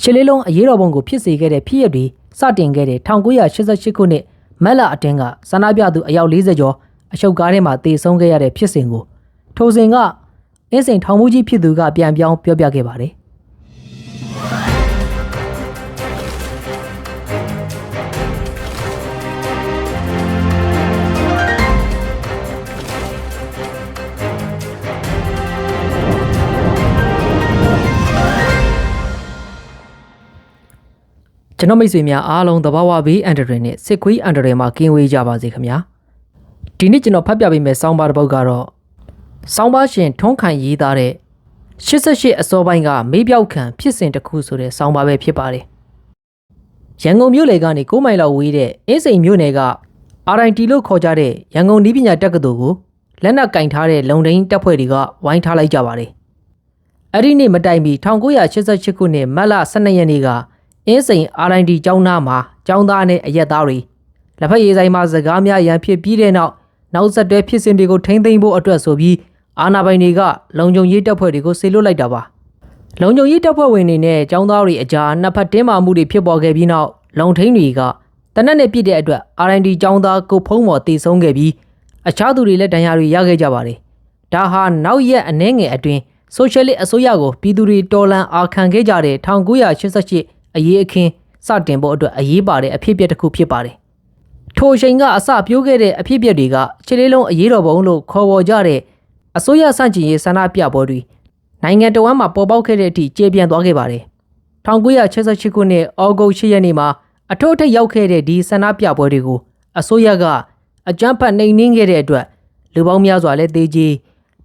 ရှစ်လေးလုံးအရေးတော်ပုံကိုဖြစ်စေခဲ့တဲ့ဖြစ်ရပ်တွေစတင်ခဲ့တဲ့1988ခုနှစ်မက်လအတွင်းကဆန္ဒပြသူအယောက်40ကျော်အရှုပ်ကားထဲမှာတေဆုံးခဲ့ရတဲ့ဖြစ်စဉ်ကိုထိုစဉ်ကအင်းစိန်ထောင်မှုကြီးဖြစ်သူကပြန်ပြောင်းပြောပြခဲ့ပါတယ် ကျွန်တော်မိတ်ဆွေများအားလုံးသဘာဝဘေးအန်ဒရယ်နဲ့စစ်ခွေးအန်ဒရယ်မှာကင်းဝေးကြပါစေခင်ဗျာဒီနေ့ကျွန်တော်ဖတ်ပြပေးမယ့်စောင်းပါတစ်ပုဒ်ကတော့စောင်းပါရှင်ထွန်းခိုင်ရေးသားတဲ့88အစောပိုင်းကမေးပြောက်ခံဖြစ်စဉ်တစ်ခုဆိုတဲ့စောင်းပါပဲဖြစ်ပါတယ်ရန်ကုန်မြို့လေကနေ9မိုင်လောက်ဝေးတဲ့အင်းစိန်မြို့နယ်က RIT လို့ခေါ်ကြတဲ့ရန်ကုန်ဒီပညာတက္ကသိုလ်ကိုလက်နက်ကင်ထားတဲ့လုံဒိန်းတပ်ဖွဲ့တွေကဝိုင်းထားလိုက်ကြပါတယ်အဲ့ဒီနေ့မတိုင်မီ1988ခုနှစ်မတ်လ12ရက်နေ့က အင်းစိန် RIT ကျောင်းသားမှာကျောင်းသားနဲ့အရက်သားတွေလက်ဖက်ရည်ဆိုင်မှာစကားများရန်ဖြစ်ပြီးတဲ့နောက်နောက်ဆက်တွဲဖြစ်စဉ်တွေကိုထိမ့်သိမ်းဖို့အတွက်ဆိုပြီးအာဏာပိုင်တွေကလုံခြုံရေးတပ်ဖွဲ့တွေကိုဆေလွတ်လိုက်တာပါလုံခြုံရေးတပ်ဖွဲ့ဝင်တွေနဲ့ကျောင်းသားတွေအကြားနှစ်ဖက်တင်းမာမှုတွေဖြစ်ပေါ်ခဲ့ပြီးနောက်လုံထိန်တွေကတနက်နဲ့ပြည့်တဲ့အတွက် RIT ကျောင်းသားကိုဖုံးမော်တည်ဆုံးခဲ့ပြီးအခြားသူတွေလည်းဒဏ်ရာတွေရခဲ့ကြပါတယ်ဒါဟာနောက်ရက်အနှဲငယ်အတွင်းဆိုရှယ်လစ်အစိုးရကိုပြည်သူတွေတော်လှန်အာခံခဲ့ကြတဲ့1988 အရေးအခင်းစတင်ဖို့အတွက်အရေးပါတဲ့အဖြစ်အပျက်တစ်ခုဖြစ်ပါတယ်။ထိုအချိန်ကအစပြိုးခဲ့တဲ့အဖြစ်အပျက်တွေကခြေလေးလုံးအရေးတော်ပုံလို့ခေါ်ပေါ်ကြတဲ့အစိုးရစန့်ကျင်ရေးဆန္ဒပြပွဲတွေနိုင်ငံတော်ဝန်မှာပေါ်ပေါက်ခဲ့တဲ့အထိကျေပြန့်သွားခဲ့ပါတယ်။1988ခုနှစ်ဩဂုတ်10ရက်နေ့မှာအထောက်အထက်ရောက်ခဲ့တဲ့ဒီဆန္ဒပြပွဲတွေကိုအစိုးရကအကြမ်းဖက်နှိမ်နင်းခဲ့တဲ့အတွက်လူပေါင်းများစွာလည်းတေးကြီး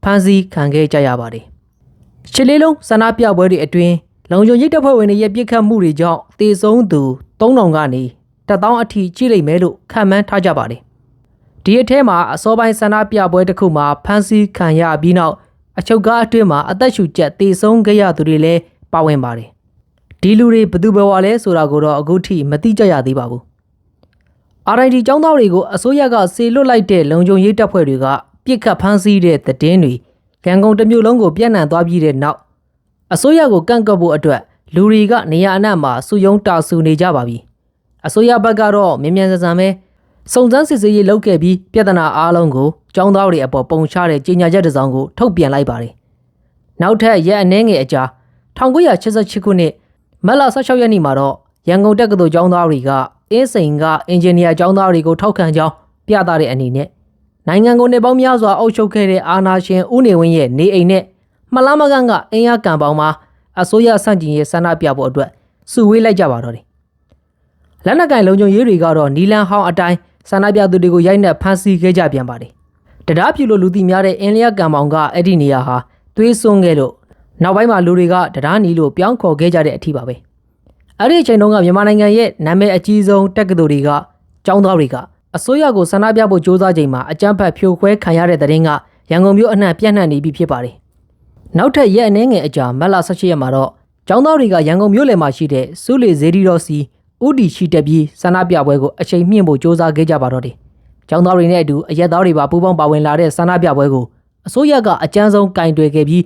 ဖမ်းဆီးခံခဲ့ကြရပါတယ်။ရှစ်လေးလုံးဆန္ဒပြပွဲတွေအတွင်း လုံခြုံရေးတပ်ဖွဲ့ဝင်တွေရဲ့ပြစ်ခတ်မှုတွေကြောင့်တေဆုံးသူ3000ကနေ1000အထိကြီးလိမ့်မယ်လို့ခန့်မှန်းထားကြပါတယ်။ဒီအထဲမှာအစောပိုင်းဆန္ဒပြပွဲတစ်ခုမှာဖမ်းဆီးခံရပြီးနောက်အချုပ်ကားအတွင်းမှာအသက်ရှူကျက်တေဆုံးခဲ့ရသူတွေလည်းပါဝင်ပါတယ်။ဒီလူတွေဘယ်သူဘယ်ဝါလဲဆိုတာကိုတော့အခုထိမသိကြရသေးပါဘူး။ RIT ចောင်းသားတွေကိုအစိုးရကစေလွတ်လိုက်တဲ့လုံခြုံရေးတပ်ဖွဲ့တွေကပြစ်ခတ်ဖမ်းဆီးတဲ့သတင်းတွေရန်ကုန်တစ်မြို့လုံးကိုပြန့်နှံ့သွားပြီးတဲ့နောက် အစိုးရကိုကန့်ကွက်ဖို့အတွက်လူတွေကနေရာအနှံ့မှာစုယုံတာဆူနေကြပါပြီအစိုးရဘက်ကတော့မြ мян ဆန်ဆန်ပဲစုံစမ်းစစ်ဆေးရေးလုပ်ခဲ့ပြီးပြဿနာအားလုံးကိုចောင်းသားတွေအပေါ်ပုံချတဲ့ကြေညာချက်တစ်စောင်ကိုထုတ်ပြန်လိုက်ပါတယ်နောက်ထပ်ရက်အနှဲငယ်အကြာ1988ခုနှစ်မတ်လ16ရက်နေ့မှာတော့ရန်ကုန်တက္ကသိုလ်ကျောင်းသားတွေကအင်းစိန်ကအင်ဂျင်နီယာကျောင်းသားတွေကိုထောက်ခံကြောင်းပြသတဲ့အနေနဲ့နိုင်ငံကိုနေပေါင်းများစွာအုပ်ချုပ်ခဲ့တဲ့အာဏာရှင်ဦးနေဝင်းရဲ့နေအိမ်နဲ့ မလားမကန်းကအင်အားကံပေါင်းမှာအစိုးရစန့်ကျင်ရေးဆန္ဒပြဖို့အတွက်စုဝေးလိုက်ကြပါတော့တယ်။လက်နက်ကင်လုံခြုံရေးတွေကတော့နီလန်ဟောင်းအတိုင်းဆန္ဒပြသူတွေကိုရိုက်နှက်ဖမ်းဆီးခဲ့ကြပြန်ပါတယ်။တရားပြူလို့လူသိများတဲ့အင်လျာကံပေါင်းကအဲ့ဒီနေရာဟာသွေးစွန်းခဲ့လို့နောက်ပိုင်းမှာလူတွေကတရားနီလို့ပြောင်းခေါ်ခဲ့ကြတဲ့အထိပါပဲ။အဲ့ဒီအချိန်တုန်းကမြန်မာနိုင်ငံရဲ့နာမည်အကြီးဆုံးတက္ကသိုလ်တွေကကျောင်းသားတွေကအစိုးရကိုဆန္ဒပြဖို့ကြိုးစားချိန်မှာအကြမ်းဖက်ဖြိုခွဲခံရတဲ့တဲ့ရင်ကရန်ကုန်မြို့အနှံ့ပြန့်နှံ့နေပြီဖြစ်ပါတယ် နောက်ထပ်ရက်အနည်းငယ်အကြာမတ်လ18ရက်မှာတော့ကျောင်းသားတွေကရန်ကုန်မြို့လယ်မှာရှိတဲ့စူးလေဇေဒီတော်စီဥတီရှိတက်ပြီးဆန္ဒပြပွဲကိုအချိန်မြင့်ဖို့စ조사ခဲ့ကြပါတော့တယ်။ကျောင်းသားတွေနဲ့အတူအရက်သားတွေပါပူးပေါင်းပါဝင်လာတဲ့ဆန္ဒပြပွဲကိုအစိုးရကအကြမ်းဆုံးကင်တွယ်ခဲ့ပြီး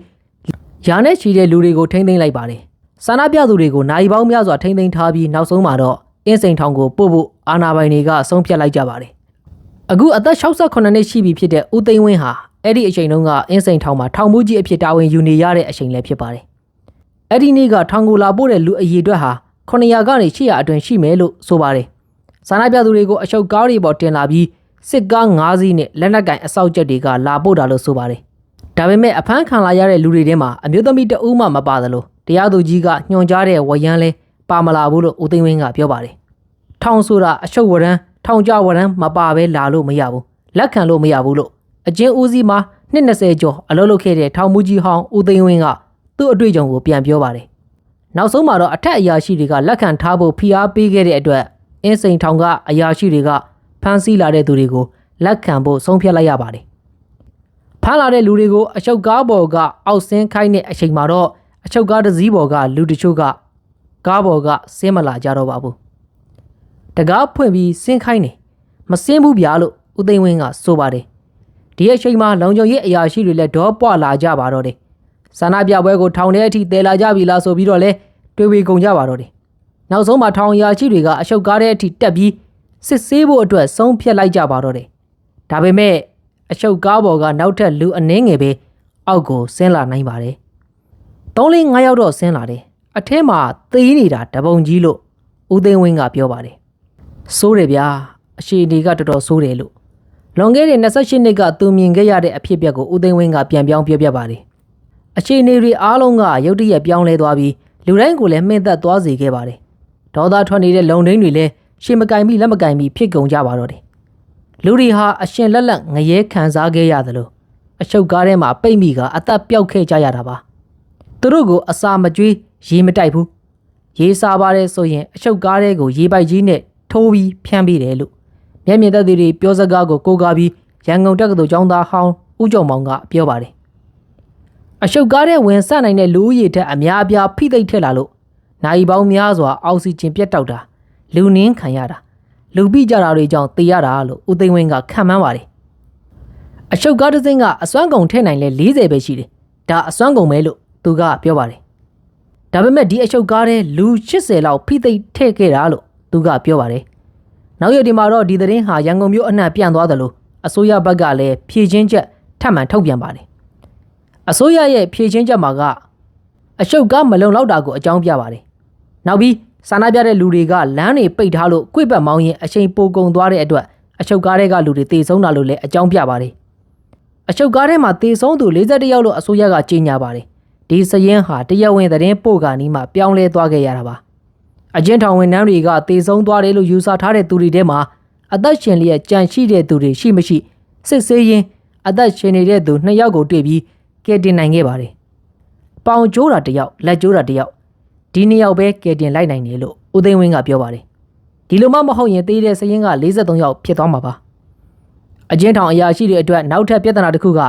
ရာနဲ့ချီတဲ့လူတွေကိုထိမ့်သိမ်းလိုက်ပါတယ်။ဆန္ဒပြသူတွေကိုနိုင်ပေါင်းများစွာထိမ့်သိမ်းထားပြီးနောက်ဆုံးမှာတော့အင်းစိန်ထောင်ကိုပို့ဖို့အာဏာပိုင်တွေကဆုံးဖြတ်လိုက်ကြပါတယ်။အခုအသက်68နှစ်ရှိပြီဖြစ်တဲ့ဦးသိန်းဝင်းဟာ အဲ့ဒီအချိန်တုန်းကအင်းစိန်ထောင်မှာထောင်မှုကြီးအဖြစ်တာဝန်ယူနေရတဲ့အချိန်လည်းဖြစ်ပါတယ်။အဲ့ဒီနေ့ကထောင်ကိုလာပို့တဲ့လူအရေအတွက်ဟာ900ကနေ800အတွင်းရှိမယ်လို့ဆိုပါတယ်။ဆန္ဒပြသူတွေကိုအရှုပ်ကားတွေပေါ်တင်လာပြီးစစ်ကား9စီးနဲ့လက်နက်ကင်အစောက်ချက်တွေကလာပို့တာလို့ဆိုပါတယ်။ဒါပေမဲ့အဖမ်းခံလာရတဲ့လူတွေထဲမှာအမျိုးသမီးတဦးမှမပါသလိုတရားသူကြီးကညွှန်ကြားတဲ့ဝရမ်းလဲပါမလာဘူးလို့ဦးသိန်းဝင်းကပြောပါတယ်။ထောင်ဆိုတာအရှုပ်ဝရမ်းထောင်ကြဝရမ်းမပါဘဲလာလို့မရဘူး။လက်ခံလို့မရဘူးလို့ အကျဉ်းဦးစီးမှာနှစ်20ကျော်အလုပ်လုပ်ခဲ့တဲ့ထောင်မူကြီးဟောင်းဦးသိန်းဝင်းကသူ့အတွေ့အကြုံကိုပြန်ပြောပါတယ်။နောက်ဆုံးမှာတော့အထက်အရာရှိတွေကလက်ခံထားဖို့ဖိအားပေးခဲ့တဲ့အတွက်အင်းစိန်ထောင်ကအရာရှိတွေကဖမ်းဆီးလာတဲ့သူတွေကိုလက်ခံဖို့ဆုံးဖြတ်လိုက်ရပါတယ်။ဖမ်းလာတဲ့လူတွေကိုအချုပ်ကားပေါ်ကအောက်ဆင်းခိုင်းတဲ့အချိန်မှာတော့အချုပ်ကားတစ်စီးပေါ်ကလူတချို့ကကားပေါ်ကဆင်းမလာကြတော့ပါဘူး။တကားဖွင့်ပြီးဆင်းခိုင်းနေမဆင်းဘူးဗျာလို့ဦးသိန်းဝင်းကဆိုပါတယ် ဒီအချိန်မှာလုံခြုံရေးအရာရှိတွေလည်းဒေါပွာလာကြပါတော့တယ်ဆန္ဒပြပွဲကိုထောင်ထဲအထိတည်လာကြပြီလားဆိုပြီးတော့လဲတွေ့ဝေကုန်ကြပါတော့တယ်နောက်ဆုံးမှာထောင်အရာရှိတွေကအရှုပ်ကားတဲ့အထိတက်ပြီးစစ်ဆေးဖို့အတွက်ဆုံးဖြတ်လိုက်ကြပါတော့တယ်ဒါပေမဲ့အရှုပ်ကားပေါ်ကနောက်ထပ်လူအနှင်းငယ်ပဲအောက်ကိုဆင်းလာနိုင်ပါတယ်သုံးလေးငါးယောက်တော့ဆင်းလာတယ်အထဲမှာသေးနေတာတပုံကြီးလို့ဦးသိန်းဝင်းကပြောပါတယ်စိုးတယ်ဗျာအရှိဒီကတော်တော်စိုးတယ်လို့ လွန်ခဲ့တဲ့28နှစ်ကသူမြင်ခဲ့ရတဲ့အဖြစ်အပျက်ကိုဦးသိန်းဝင်းကပြန်ပြောင်းပြောပြပါတယ်အခြေအနေတွေအားလုံးကရုတ်တရက်ပြောင်းလဲသွားပြီးလူတိုင်းကိုလည်းမှင့်သက်သွားစေခဲ့ပါတယ်ဒေါသထွက်နေတဲ့လုံဒိန်းတွေလည်းရှေမကင်ပြီးလက်မကင်ပြီးဖြစ်ကုန်ကြပါတော့တယ်လူတွေဟာအရှင်လက်လက်ငရဲခံစားခဲ့ရသလိုအချုပ်ကားထဲမှာပိတ်မိကအသက်ပျောက်ခဲ့ကြရတာပါသူတို့ကိုအစာမကြွေးရေမတိုက်ဘူးရေစားပါတယ်ဆိုရင်အချုပ်ကားထဲကိုရေပိုက်ကြီးနဲ့ထိုးပြီးဖြန်းပြီးတယ်လို့ မျက်မြင်သက်သေတွေပြောစကားကိုကိုးကားပြီးရန်ကုန်တက္ကသိုလ်ကျောင်းသားဟောင်းဦးကျော်မောင်ကပြောပါတယ်အရှုပ်ကားတဲ့ဝင်ဆနိုင်တဲ့လူဦးရေထက်အများအပြားဖိသိပ်ထက်လာလို့နိုင်ပေါင်းများစွာအောက်ဆီဂျင်ပြတ်တောက်တာလူနင်းခံရတာလူပိကြတာတွေကြောင့်တေရတာလို့ဦးသိန်းဝင်းကခံမှန်းပါတယ်အရှုပ်ကားတစ်စင်းကအစွမ်းကုန်ထည့်နိုင်လဲ40ပဲရှိတယ်ဒါအစွမ်းကုန်ပဲလို့သူကပြောပါတယ်ဒါပေမဲ့ဒီအရှုပ်ကားတဲ့လူ80လောက်ဖိသိပ်ထည့်ခဲ့တာလို့သူကပြောပါတယ် နောက်ရက်ဒီမှာတော့ဒီသတင်းဟာရန်ကုန်မြို့အနှံ့ပြန့်သွားတယ်လို့အစိုးရဘက်ကလည်းဖြည့်ချင်းချက်ထပ်မံထုတ်ပြန်ပါတယ်အစိုးရရဲ့ဖြည့်ချင်းချက်မှာကအရှုပ်ကားမလုံလောက်တာကိုအကြောင်းပြပါတယ်နောက်ပြီးဆန္ဒပြတဲ့လူတွေကလမ်းတွေပိတ်ထားလို့ကွေ့ပတ်မောင်းရင်အချိန်ပိုကုန်သွားတဲ့အတွက်အရှုပ်ကားတွေကလူတွေတေဆုံးတာလို့လည်းအကြောင်းပြပါတယ်အရှုပ်ကားထဲမှာတေဆုံးသူ41ယောက်လို့အစိုးရကကြေညာပါတယ်ဒီစရင်ဟာတရက်ဝင်သတင်းပို့ကနီးမှပြောင်းလဲသွားခဲ့ရတာပါ အကျဉ်းထောင်ဝန်ထမ်းတွေကတေဆုံးသွားတယ်လို့ယူဆထားတဲ့သူတွေထဲမှာအသက်ရှင်လျက်ကြံရှိတဲ့သူတွေရှိမရှိစစ်ဆေးရင်းအသက်ရှင်နေတဲ့သူနှစ်ယောက်ကိုတွေ့ပြီးကယ်တင်နိုင်ခဲ့ပါတယ်။ပေါင်ကျိုးတာတစ်ယောက်လက်ကျိုးတာတစ်ယောက်ဒီနှစ်ယောက်ပဲကယ်တင်လိုက်နိုင်တယ်လို့ဦးသိန်းဝင်းကပြောပါတယ်။ဒီလိုမှမဟုတ်ရင်သေးတဲ့စရင်က53ယောက်ဖြစ်သွားမှာပါ။အကျဉ်းထောင်အရာရှိတွေအတွက်နောက်ထပ်ပြဿနာတစ်ခုက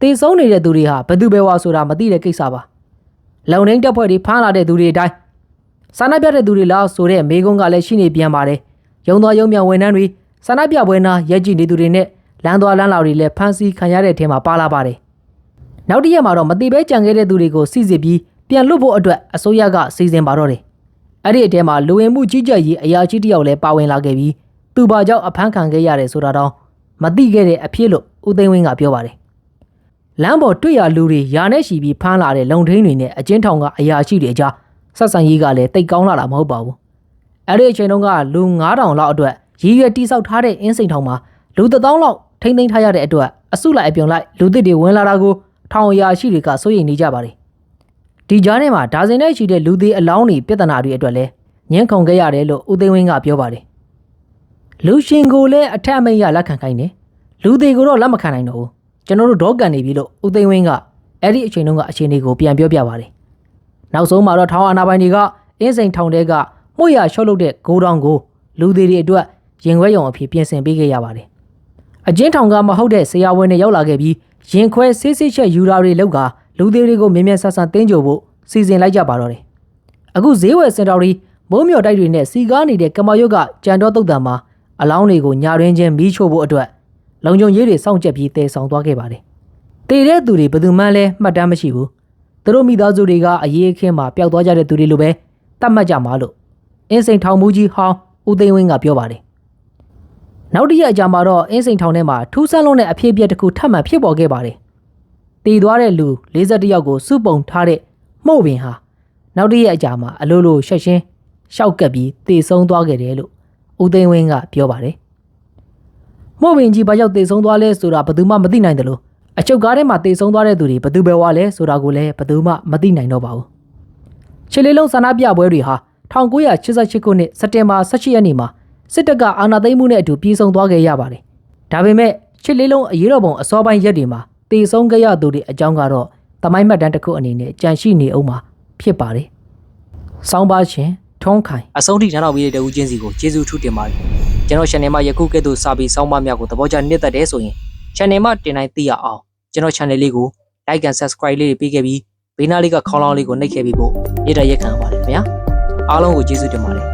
တေဆုံးနေတဲ့သူတွေဟာဘယ်သူပဲဝါဆိုတာမသိတဲ့ကိစ္စပါ။လုံနှင်းတပ်ဖွဲ့တွေဖမ်းလာတဲ့သူတွေအတိုင်း စာနာပြတဲ့သူတွေလားဆိုတဲ့မေကုန်းကလည်းရှိနေပြန်ပါတယ်။ရုံသွားရုံမြန်ဝန်ထမ်းတွေစာနာပြပွဲနာရက်ကြည့်နေသူတွေနဲ့လမ်းသွားလမ်းလာတွေလည်းဖမ်းဆီးခံရတဲ့အထဲမှာပါလာပါတယ်။နောက်တစ်ရက်မှာတော့မတိပဲကြံခဲ့တဲ့သူတွေကိုစစ်စစ်ပြီးပြန်လွတ်ဖို့အတွက်အစိုးရကစီစဉ်ပါတော့တယ်။အဲ့ဒီအထဲမှာလူဝင်မှုကြီးကြပ်ရေးအရာရှိတယောက်လည်းပါဝင်လာခဲ့ပြီးသူဘာကြောင့်အဖမ်းခံခဲ့ရတယ်ဆိုတာတော့မသိခဲ့တဲ့အဖြစ်လို့ဦးသိန်းဝင်းကပြောပါတယ်။လမ်းပေါ်တွေ့ရလူတွေယာနဲ့ရှိပြီးဖမ်းလာတဲ့လုံထင်းတွေနဲ့အကျဉ်းထောင်ကအရာရှိတွေအကြား ဆက်ဆံရေးကလည်းတိတ်ကောင်းလာတာမဟုတ်ပါဘူး။အဲ့ဒီအချိန်တုန်းကလူ9000လောက်အတွက်ရည်ရွယ်တိစောက်ထားတဲ့အင်းစိန်ထောင်မှာလူ1000လောက်ထိမ့်သိမ်းထားရတဲ့အတွက်အစုလိုက်အပြုံလိုက်လူသစ်တွေဝင်လာတာကိုထောင်အရာရှိတွေကစိုးရိမ်နေကြပါတယ်။ဒီကြားထဲမှာဒါဇင်နဲ့ရှိတဲ့လူသေးအလောင်းတွေပြဿနာတွေအတွက်လည်းညှင်းခုန်ခဲ့ရတယ်လို့ဦးသိန်းဝင်းကပြောပါတယ်။လူရှင်ကိုလည်းအထက်အမိန့်ရလက်ခံခိုင်းတယ်။လူသေးကိုတော့လက်မခံနိုင်တော့ဘူး။ကျွန်တော်တို့ဒေါကန်နေပြီလို့ဦးသိန်းဝင်းကအဲ့ဒီအချိန်တုန်းကအခြေအနေကိုပြန်ပြောပြပါတယ်။ နောက်ဆုံးမှာတော့ထောင်အာဏာပိုင်တွေကအင်းစိန်ထောင်တဲကမှုရရှော့လုပ်တဲ့ဂိုးတောင်ကိုလူသေးတွေအတွက်ရင်ခွဲရုံအဖြစ်ပြင်ဆင်ပေးခဲ့ရပါတယ်။အကျဉ်းထောင်ကမဟုတ်တဲ့ဆရာဝန်တွေရောက်လာခဲ့ပြီးရင်ခွဲဆေးဆေးချက်ယူတာတွေလောက်ကလူသေးတွေကိုမြင်မြန်ဆန်ဆန်တင်းကြိုဖို့စီစဉ်လိုက်ကြပါတော့တယ်။အခုဈေးဝယ်စင်တာတွေမိုးမြော်တိုက်တွေနဲ့စီကားနေတဲ့ကမာရွတ်ကကြံတော်တုတ်တံမှာအလောင်းတွေကိုညာရင်းချင်းမီးချို့ဖို့အတွက်လုံခြုံရေးတွေစောင့်ကြပ်ပြီးတည်ဆောင်သွားခဲ့ပါတယ်။တည်တဲ့သူတွေဘယ်သူမှလည်းမှတ်တမ်းမရှိဘူး။ သူတို့မိသားစုတွေကအရေးအခင်းမှာပျောက်သွားကြတဲ့သူတွေလိုပဲတတ်မှတ်ကြမှာလို့အင်းစိန်ထောင်မူကြီးဟောင်းဦးသိန်းဝင်းကပြောပါတယ်။နောက်တစ်ရက်အကြာမှာတော့အင်းစိန်ထောင်ထဲမှာထူးဆန်းလုံးတဲ့အဖြစ်အပျက်တစ်ခုထပ်မံဖြစ်ပေါ်ခဲ့ပါတယ်။တည်သွားတဲ့လူ51ယောက်ကိုစုပုံထားတဲ့မှုတ်ပင်ဟာနောက်တစ်ရက်အကြာမှာအလိုလိုရှက်ရှင်းရှောက်ကပ်ပြီးတည်ဆုံးသွားခဲ့တယ်လို့ဦးသိန်းဝင်းကပြောပါတယ်။မှုတ်ပင်ကြီးဘာကြောင့်တည်ဆုံးသွားလဲဆိုတာဘယ်သူမှမသိနိုင်တယ်လို့ အချုပ်ကားထဲမှာတည်ဆုံးသွားတဲ့သူတွေဘယ်သူပဲဝါလဲဆိုတာကိုလည်းဘယ်သူမှမသိနိုင်တော့ပါဘူး။ချစ်လေးလုံးဆန္ဒပြပွဲတွေဟာ1988ခုနှစ်စက်တင်ဘာ18ရက်နေ့မှာစစ်တပ်ကအာဏာသိမ်းမှုနဲ့အတူပြည်ဆုံးသွားခဲ့ရပါတယ်။ဒါပေမဲ့ချစ်လေးလုံးအရေးတော်ပုံအစောပိုင်းရက်တွေမှာတည်ဆုံးခဲ့ရသူတွေအကြောင်းကတော့တမိုင်းမှတ်တမ်းတစ်ခုအနေနဲ့ကြန့်ရှိနေအောင်မှာဖြစ်ပါတယ်။ဆောင်းပါရှင်ထုံးခိုင်အဆုံးထိနားတော်ပြီးတဲ့တဦးချင်းစီကိုကျေးဇူးထူးတင်ပါတယ်။ကျွန်တော် channel မှာယခုကဲ့သို့စာပြီးဆောင်းပါများကိုသဘောကျနှစ်သက်တယ်ဆိုရင် channel မှာတင်တိုင်းသိရအောင်ကျွန်တော် channel လေးကို like and subscribe လေးတွေပေးခဲ့ပြီးဘေးနားလေးကခေါင်းလောင်းလေးကိုနှိပ်ခဲ့ပြီးဖို့ရတဲ့ရက်ခံပါတယ်ခင်ဗျာ။အားလုံးကိုကျေးဇူးတင်ပါတယ်